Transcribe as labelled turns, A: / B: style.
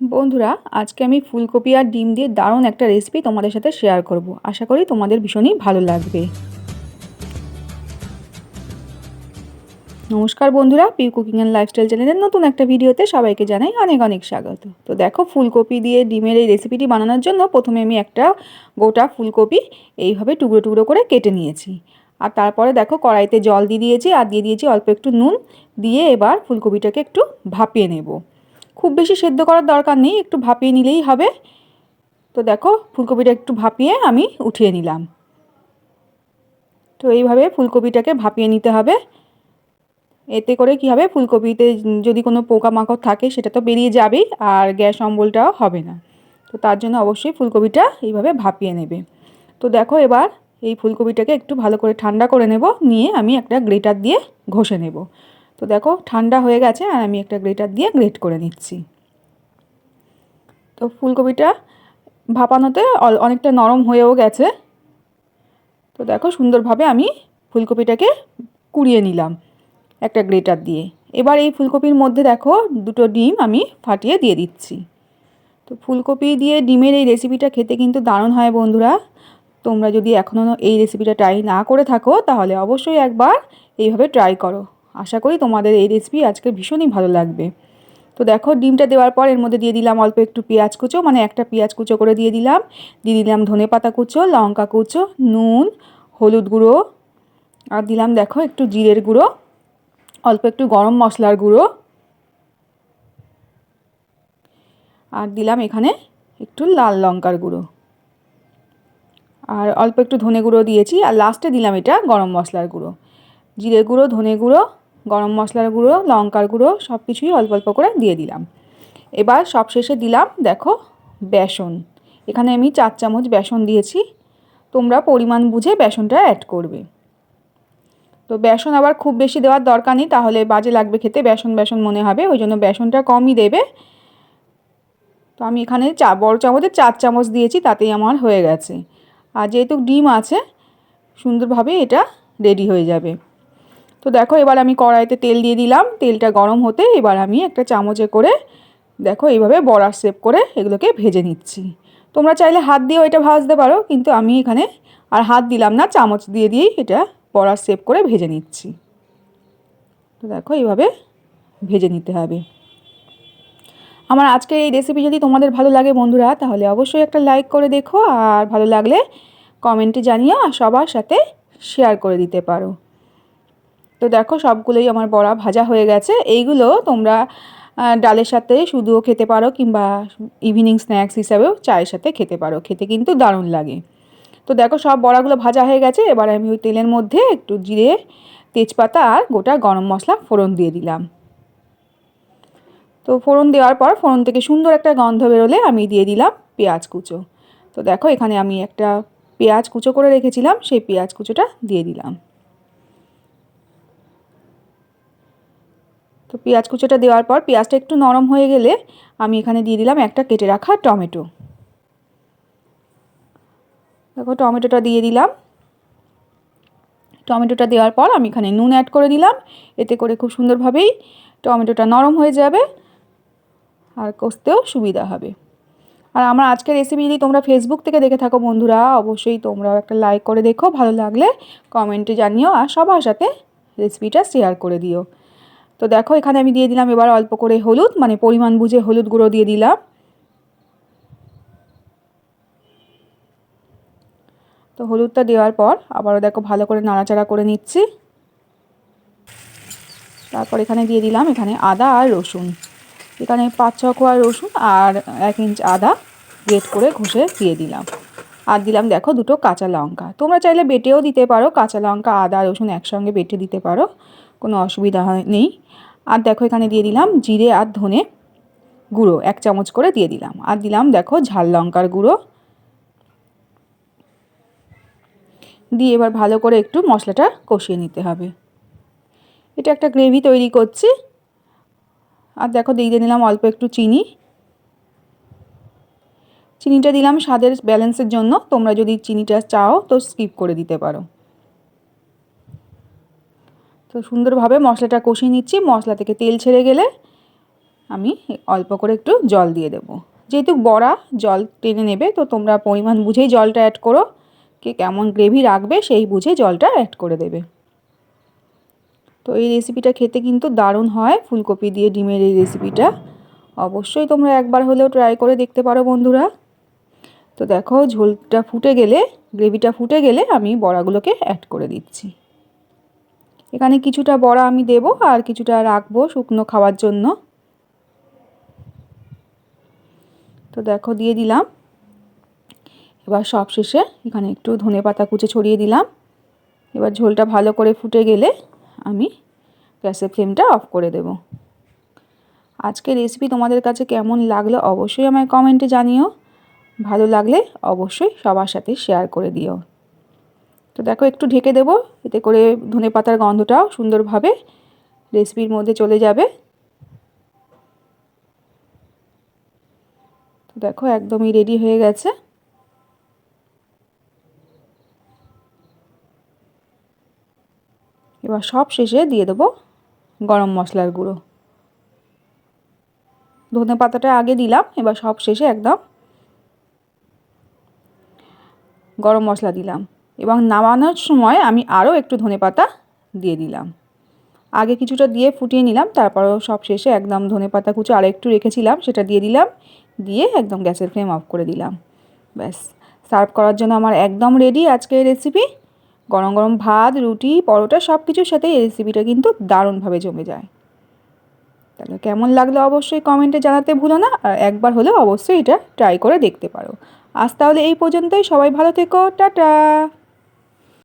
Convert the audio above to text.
A: বন্ধুরা, আজকে আমি ফুলকপি আর ডিম দিয়ে দারুণ একটা রেসিপি তোমাদের সাথে শেয়ার করব। আশা করি তোমাদের ভীষণই ভালো লাগবে। নমস্কার বন্ধুরা পিউ কুকিং অ্যান্ড লাইফস্টাইল চ্যানেলের নতুন একটা ভিডিওতে সবাইকে জানাই অনেক অনেক স্বাগত। তো দেখো, ফুলকপি দিয়ে ডিমের এই রেসিপিটি বানানোর জন্য প্রথমে আমি একটা গোটা ফুলকপি এইভাবে টুকরো টুকরো করে কেটে নিয়েছি। আর তারপরে দেখো, কড়াইতে জল দিয়ে দিয়েছি, আর দিয়ে দিয়েছি অল্প একটু নুন। দিয়ে এবার ফুলকপিটাকে একটু ভাপিয়ে নেব। খুব বেশি সেদ্ধ করার দরকার নেই, একটু ভাপিয়ে নিলেই হবে। তো দেখো, ফুলকপিটা একটু ভাপিয়ে আমি উঠিয়ে নিলাম। তো এইভাবে ফুলকপিটাকে ভাপিয়ে নিতে হবে। এতে করে কি হবে, ফুলকপিতে যদি কোনো পোকামাকড় থাকে, সেটা তো বেরিয়ে যাবেই, আর গ্যাস অম্বলটাও হবে না। তো তার জন্য অবশ্যই ফুলকপিটা এইভাবে ভাপিয়ে নেবে। তো দেখো এবার এই ফুলকপিটাকে একটু ভালো করে ঠান্ডা করে নেব, নিয়ে আমি একটা গ্রেটার দিয়ে ঘষে নেব। তো দেখো, ঠান্ডা হয়ে গেছে আর আমি একটা গ্রেটার দিয়ে গ্রেট করে নিচ্ছি। তো ফুলকপিটা ভাপানোতে অনেকটা নরম হয়েও গেছে। তো দেখো, সুন্দরভাবে আমি ফুলকপিটাকে কুড়িয়ে নিলাম একটা গ্রেটার দিয়ে। এবার এই ফুলকপির মধ্যে দেখো, দুটো ডিম আমি ফাটিয়ে দিয়ে দিচ্ছি। তো ফুলকপি দিয়ে ডিমের এই রেসিপিটা খেতে কিন্তু দারুণ হয় বন্ধুরা। তোমরা যদি এখনও এই রেসিপিটা ট্রাই না করে থাকো, তাহলে অবশ্যই একবার এইভাবে ট্রাই করো। আশা করি তোমাদের এই রেসিপি আজকে ভীষণই ভালো লাগবে। তো দেখো, ডিমটা দেওয়ার পর এর মধ্যে দিয়ে দিলাম অল্প একটু পেঁয়াজ কুচো মানে একটা পেঁয়াজ কুচো করে দিয়ে দিলাম। দিয়ে দিলাম ধনে পাতা কুচো, লঙ্কা কুচো, নুন, হলুদ গুঁড়ো, আর দিলাম দেখো একটু জিরের গুঁড়ো, অল্প একটু গরম মশলার গুঁড়ো। আর দিলাম এখানে একটু লাল লঙ্কার গুঁড়ো। আর অল্প একটু ধনে গুঁড়ো দিয়েছি, আর লাস্টে দিলাম এটা গরম মশলার গুঁড়ো। জিরে গুঁড়ো, ধনে গুঁড়ো গরম মশলার গুঁড়ো, লঙ্কার গুঁড়ো সব কিছুই অল্প অল্প করে দিয়ে দিলাম। এবার সব শেষে দিলাম, দেখো, বেসন। এখানে আমি চার চামচ বেসন দিয়েছি। তোমরা পরিমাণ বুঝে বেসনটা অ্যাড করবে। তো বেসন আবার খুব বেশি দেওয়ার দরকার নেই, তাহলে বাজে লাগবে খেতে, বেসন বেসন মনে হবে, ওই জন্য বেসনটা কমই দেবে। তো আমি এখানে চা, বড় চামচে চার চামচ দিয়েছি, তাতেই আমার হয়ে গেছে। আর যেহেতু ডিম আছে, সুন্দরভাবে এটা রেডি হয়ে যাবে। তো দেখো, এবার আমি কড়াইতে তেল দিয়ে দিলাম। তেলটা গরম হতে এবার আমি একটা চামচে করে, দেখো, এইভাবে বড়ার শেপ করে এগুলোকে ভেজে নিচ্ছি। তোমরা চাইলে হাত দিয়েও এটা ভাজতে পারো, কিন্তু আমি এখানে আর হাত দিলাম না, চামচ দিয়ে দিয়েই এটা বড়ার শেপ করে ভেজে নিচ্ছি। তো দেখো, এইভাবে ভেজে নিতে হবে। আমার আজকে এই রেসিপি যদি তোমাদের ভালো লাগে বন্ধুরা, তাহলে অবশ্যই একটা লাইক করে দেখো, আর ভালো লাগলে কমেন্টে জানিও, আর সবার সাথে শেয়ার করে দিতে পারো। তো দেখো সবগুলোই আমার বড়া ভাজা হয়ে গেছে। এইগুলো তোমরা ডালের সাথে শুধুও খেতে পারো কিংবা ইভিনিং স্ন্যাক্স হিসাবেও চায়ের সাথে খেতে পারো। খেতে কিন্তু দারুণ লাগে। তো দেখো সব বড়াগুলো ভাজা হয়ে গেছে। এবার আমি ওই তেলের মধ্যে একটু জিরে, তেজপাতা আর গোটা গরম মশলা ফোড়ন দিয়ে দিলাম। তো ফোড়ন দেওয়ার পর ফোড়ন থেকে সুন্দর একটা গন্ধ বেরোলে আমি দিয়ে দিলাম পেঁয়াজ কুচো। তো দেখো এখানে আমি একটা পেঁয়াজ কুচো করে রেখেছিলাম, সেই পেঁয়াজ কুচোটা দিয়ে দিলাম। তো পেঁয়াজ কুচোটা দেওয়ার পর পেঁয়াজটা একটু নরম হয়ে গেলে আমি এখানে দিয়ে দিলাম একটা কেটে রাখা টমেটো। দেখো টমেটোটা দিয়ে দিলাম। টমেটোটা দেওয়ার পর আমি এখানে নুন অ্যাড করে দিলাম। এতে করে খুব সুন্দরভাবেই টমেটোটা নরম হয়ে যাবে আর কষতেও সুবিধা হবে। আর আমার আজকের রেসিপি যদি তোমরা ফেসবুক থেকে দেখে থাকো বন্ধুরা, অবশ্যই তোমরাও একটা লাইক করে দেখো। ভালো লাগলে কমেন্টে জানিও আর সবার সাথে রেসিপিটা শেয়ার করে দিও। তো দেখো, এখানে আমি দিয়ে দিলাম এবার অল্প করে হলুদ মানে পরিমাণ বুঝে হলুদ গুঁড়ো দিয়ে দিলাম। তো হলুদটা দেওয়ার পর আবারও দেখো ভালো করে নাড়াচাড়া করে নিচ্ছি। তারপর এখানে দিয়ে দিলাম এখানে আদা আর রসুন। এখানে পাঁচ ছ কোয়া রসুন আর এক ইঞ্চ আদা গ্রেট করে ঘষে দিয়ে দিলাম। আর দিলাম দেখো দুটো কাঁচা লঙ্কা। তোমরা চাইলে বেটেও দিতে পারো, কাঁচা লঙ্কা, আদা, রসুন একসঙ্গে বেটে দিতে পারো, কোনো অসুবিধা নেই। আর দেখো এখানে দিয়ে দিলাম জিরে আর ধনে গুঁড়ো, এক চামচ করে দিয়ে দিলাম। আর দিলাম দেখো ঝাল লঙ্কার গুঁড়ো। দিয়ে এবার ভালো করে একটু মশলাটা কষিয়ে নিতে হবে। এটা একটা গ্রেভি তৈরি করছি। আর দেখো দিয়ে নিলাম অল্প একটু চিনি। চিনিটা দিলাম স্বাদের ব্যালেন্সের জন্য। তোমরা যদি চিনিটা চাও তো স্কিপ করে দিতে পারো। তো সুন্দরভাবে মশলাটা কষিয়ে নিচ্ছি। মশলা থেকে তেল ছেড়ে গেলে আমি অল্প করে একটু জল দিয়ে দেবো। যেহেতু বড়া জল টেনে নেবে, তো তোমরা পরিমাণ বুঝেই জলটা অ্যাড করো। কে কেমন গ্রেভি রাখবে সেই বুঝে জলটা অ্যাড করে দেবে। তো এই রেসিপিটা খেতে কিন্তু দারুণ হয়, ফুলকপি দিয়ে ডিমের এই রেসিপিটা অবশ্যই তোমরা একবার হলেও ট্রাই করে দেখতে পারো বন্ধুরা। তো দেখো ঝোলটা ফুটে গেলে গ্রেভিটা ফুটে গেলে আমি বড়াগুলোকে অ্যাড করে দিচ্ছি। এখানে কিছুটা বড়া আমি দেব আর কিছুটা রাখব শুকনো খাওয়ার জন্য। তো দেখো, দিয়ে দিলাম। এবার সব শেষে এখানে একটু ধনে পাতা কুচে ছড়িয়ে দিলাম। এবার ঝোলটা ভালো করে ফুটে গেলে আমি গ্যাসের ফ্লেমটা অফ করে দেব। আজকে রেসিপি তোমাদের কাছে কেমন লাগল অবশ্যই আমায় কমেন্টে জানিও। ভালো লাগলে অবশ্যই সবার সাথে শেয়ার করে দিও। তো দেখো একটু ঢেকে দেবো, এতে করে ধনে পাতার গন্ধটাও সুন্দরভাবে রেসিপির মধ্যে চলে যাবে। তো দেখো একদমই রেডি হয়ে গেছে। এবার সব শেষে দিয়ে দেবো গরম মশলার গুঁড়ো। ধনে পাতাটা আগে দিলাম, এবার সব শেষে একদম গরম মশলা দিলাম। এবং নামানোর সময় আমি আরও একটু ধনে পাতা দিয়ে দিলাম। আগে কিছুটা দিয়ে ফুটিয়ে নিলাম, তারপরও সব শেষে একদম ধনে পাতা কুচো আরও একটু রেখেছিলাম, সেটা দিয়ে দিলাম, দিয়ে একদম গ্যাসের ফ্লেম অফ করে দিলাম। ব্যাস, সার্ভ করার জন্য আমার একদম রেডি আজকের রেসিপি। গরম গরম ভাত, রুটি, পরোটা সব কিছুর সাথে এই রেসিপিটা কিন্তু দারুণভাবে জমে যায়। তাহলে কেমন লাগল অবশ্যই কমেন্টে জানাতে ভুলো না, আর একবার হলেও অবশ্যই এটা ট্রাই করে দেখতে পারো। আজ তাহলে এই পর্যন্তই, সবাই ভালো থেকো, টাটা!